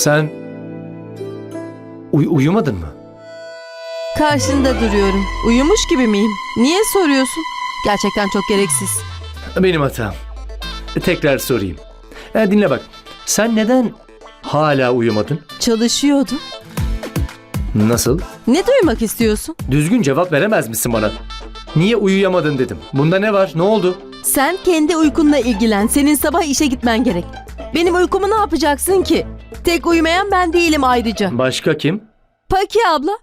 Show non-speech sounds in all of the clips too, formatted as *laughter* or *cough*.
Sen uy- uyumadın mı? Karşında duruyorum. Uyumuş gibi miyim? Niye soruyorsun? Gerçekten çok gereksiz. Benim hatam. Tekrar sorayım. E, dinle bak. Sen neden hala uyumadın? Çalışıyordum. Nasıl? Ne duymak istiyorsun? Düzgün cevap veremez misin bana? Niye uyuyamadın dedim. Bunda ne var? Ne oldu? Sen kendi uykunla ilgilen. Senin sabah işe gitmen gerek. Benim uykumu ne yapacaksın ki? Tek uyumayan ben değilim ayrıca. Başka kim? Paki abla.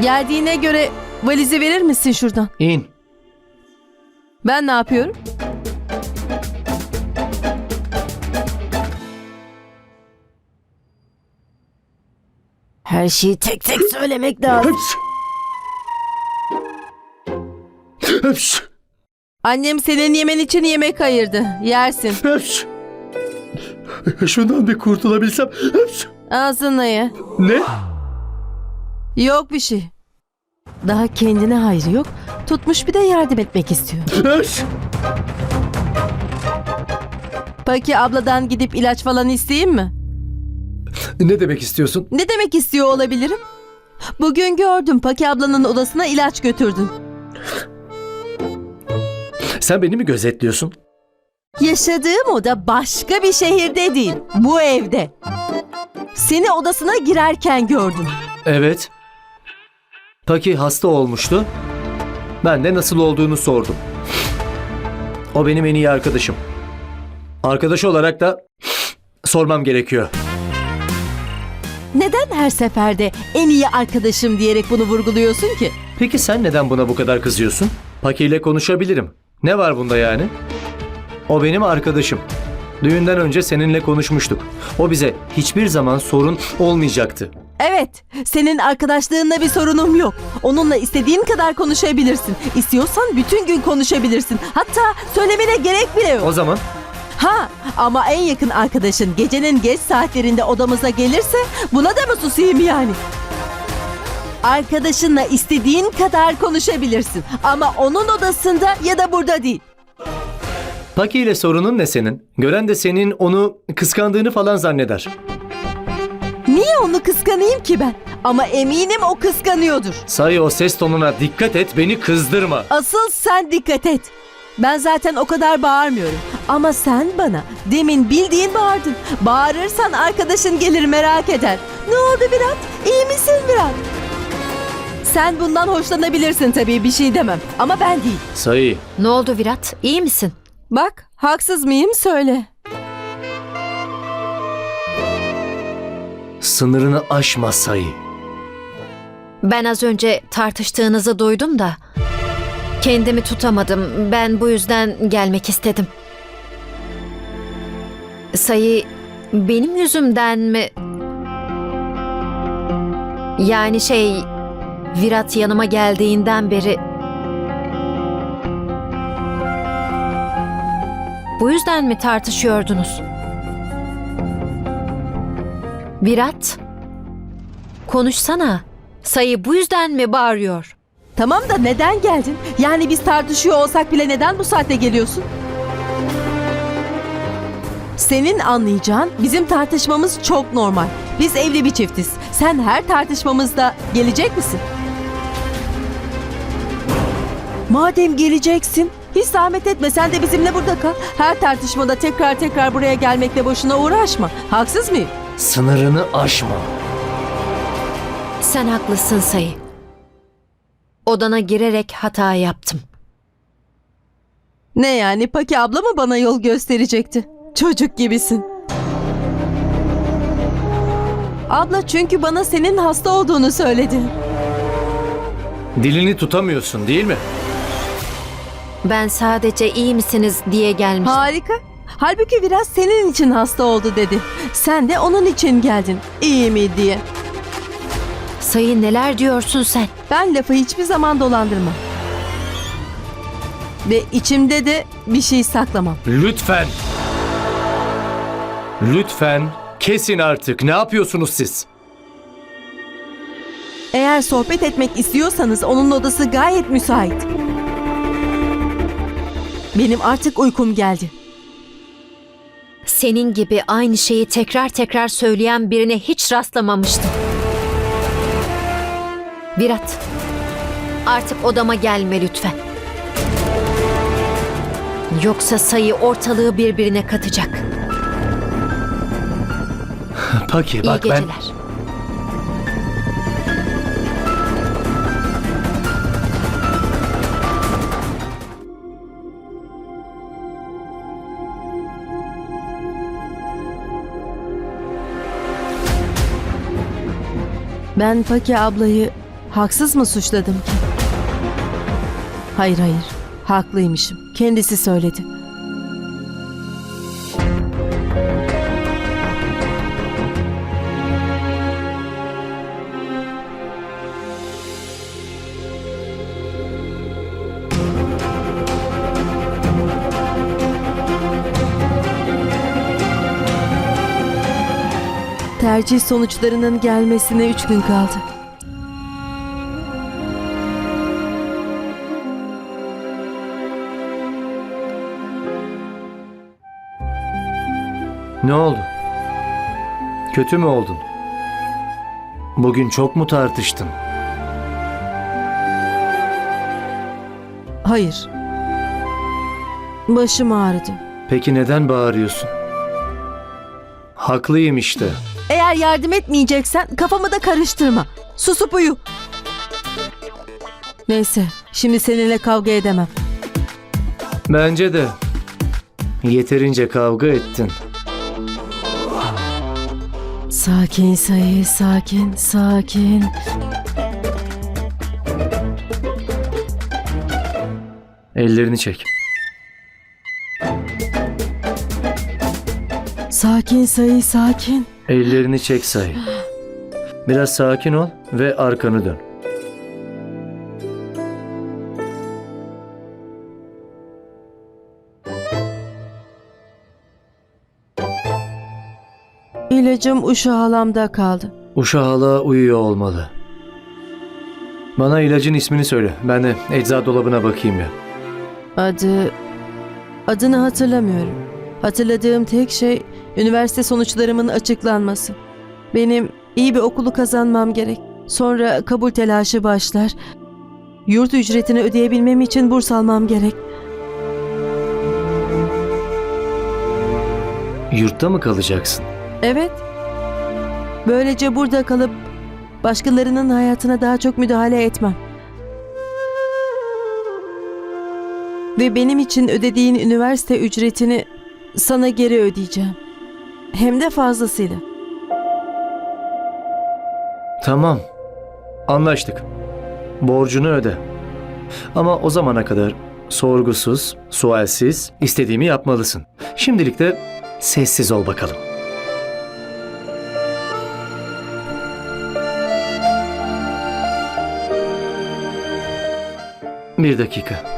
Geldiğine göre valizi verir misin şuradan? İn. Ben ne yapıyorum? Her şeyi tek tek söylemek lazım. Höps. Höps. Annem senin yemen için yemek ayırdı. Yersin. *laughs* Höps. Şundan bir kurtulabilsem. Ağzınla ye. Ne? Yok bir şey. Daha kendine hayrı yok. Tutmuş bir de yardım etmek istiyor. Höps. Peki abladan gidip ilaç falan isteyeyim mi? Ne demek istiyorsun? Ne demek istiyor olabilirim? Bugün gördüm Paki ablanın odasına ilaç götürdün. Sen beni mi gözetliyorsun? Yaşadığım oda başka bir şehirde değil, bu evde. Seni odasına girerken gördüm. Evet. Paki hasta olmuştu. Ben de nasıl olduğunu sordum. O benim en iyi arkadaşım. Arkadaş olarak da sormam gerekiyor. Neden her seferde en iyi arkadaşım diyerek bunu vurguluyorsun ki? Peki sen neden buna bu kadar kızıyorsun? Paki ile konuşabilirim. Ne var bunda yani? O benim arkadaşım. Düğünden önce seninle konuşmuştuk. O bize hiçbir zaman sorun olmayacaktı. Evet, senin arkadaşlığınla bir sorunum yok. Onunla istediğin kadar konuşabilirsin. İstiyorsan bütün gün konuşabilirsin. Hatta söylemene gerek bile yok. O zaman Ha ama en yakın arkadaşın gecenin geç saatlerinde odamıza gelirse buna da mı susayım yani? Arkadaşınla istediğin kadar konuşabilirsin ama onun odasında ya da burada değil. Paki ile sorunun ne senin? Gören de senin onu kıskandığını falan zanneder. Niye onu kıskanayım ki ben? Ama eminim o kıskanıyordur. Sayı o ses tonuna dikkat et beni kızdırma. Asıl sen dikkat et. Ben zaten o kadar bağırmıyorum. Ama sen bana demin bildiğin bağırdın. Bağırırsan arkadaşın gelir merak eder. Ne oldu Virat? İyi misin Virat? Sen bundan hoşlanabilirsin tabii bir şey demem. Ama ben değil. Sayı Ne oldu Virat? İyi misin? Bak haksız mıyım söyle. sınırını aşma sayı. Ben az önce tartıştığınızı duydum da kendimi tutamadım. Ben bu yüzden gelmek istedim. Sayı benim yüzümden mi? Yani şey Virat yanıma geldiğinden beri Bu yüzden mi tartışıyordunuz? Virat Konuşsana. Sayı bu yüzden mi bağırıyor? Tamam da neden geldin? Yani biz tartışıyor olsak bile neden bu saatte geliyorsun? Senin anlayacağın bizim tartışmamız çok normal. Biz evli bir çiftiz. Sen her tartışmamızda gelecek misin? Madem geleceksin, hiç zahmet etme sen de bizimle burada kal. Her tartışmada tekrar tekrar buraya gelmekle boşuna uğraşma. Haksız mıyım? Sınırını aşma. Sen haklısın Sayı. Odana girerek hata yaptım. Ne yani Paki abla mı bana yol gösterecekti? Çocuk gibisin. Abla çünkü bana senin hasta olduğunu söyledi. Dilini tutamıyorsun değil mi? Ben sadece iyi misiniz diye gelmiştim. Harika. Halbuki biraz senin için hasta oldu dedi. Sen de onun için geldin. İyi mi diye. Sayı neler diyorsun sen? Ben lafı hiçbir zaman dolandırmam. Ve içimde de bir şey saklamam. Lütfen. Lütfen kesin artık. Ne yapıyorsunuz siz? Eğer sohbet etmek istiyorsanız onun odası gayet müsait. Benim artık uykum geldi. Senin gibi aynı şeyi tekrar tekrar söyleyen birine hiç rastlamamıştım. Virat, artık odama gelme lütfen. Yoksa sayı ortalığı birbirine katacak. Paki İyi bak ben... geceler. Ben Paki ablayı haksız mı suçladım ki? Hayır hayır. Haklıymışım. Kendisi söyledi. Tercih sonuçlarının gelmesine üç gün kaldı. Ne oldu? Kötü mü oldun? Bugün çok mu tartıştın? Hayır. Başım ağrıdı. Peki neden bağırıyorsun? Haklıyım işte. Eğer yardım etmeyeceksen kafamı da karıştırma. Susup uyu. Neyse, şimdi seninle kavga edemem. Bence de. Yeterince kavga ettin. Sakin sayı, sakin, sakin. Ellerini çek. Sakin sayı, sakin. Ellerini çek say. Biraz sakin ol ve arkanı dön. İlacım uşu halamda kaldı. Uşa hala uyuyor olmalı. Bana ilacın ismini söyle. Ben de ecza dolabına bakayım ya. Adı... Adını hatırlamıyorum. Hatırladığım tek şey üniversite sonuçlarımın açıklanması. Benim iyi bir okulu kazanmam gerek. Sonra kabul telaşı başlar. Yurt ücretini ödeyebilmem için burs almam gerek. Yurtta mı kalacaksın? Evet. Böylece burada kalıp başkalarının hayatına daha çok müdahale etmem. Ve benim için ödediğin üniversite ücretini sana geri ödeyeceğim. Hem de fazlasıyla. Tamam. Anlaştık. Borcunu öde. Ama o zamana kadar sorgusuz, sualsiz istediğimi yapmalısın. Şimdilik de sessiz ol bakalım. Bir dakika.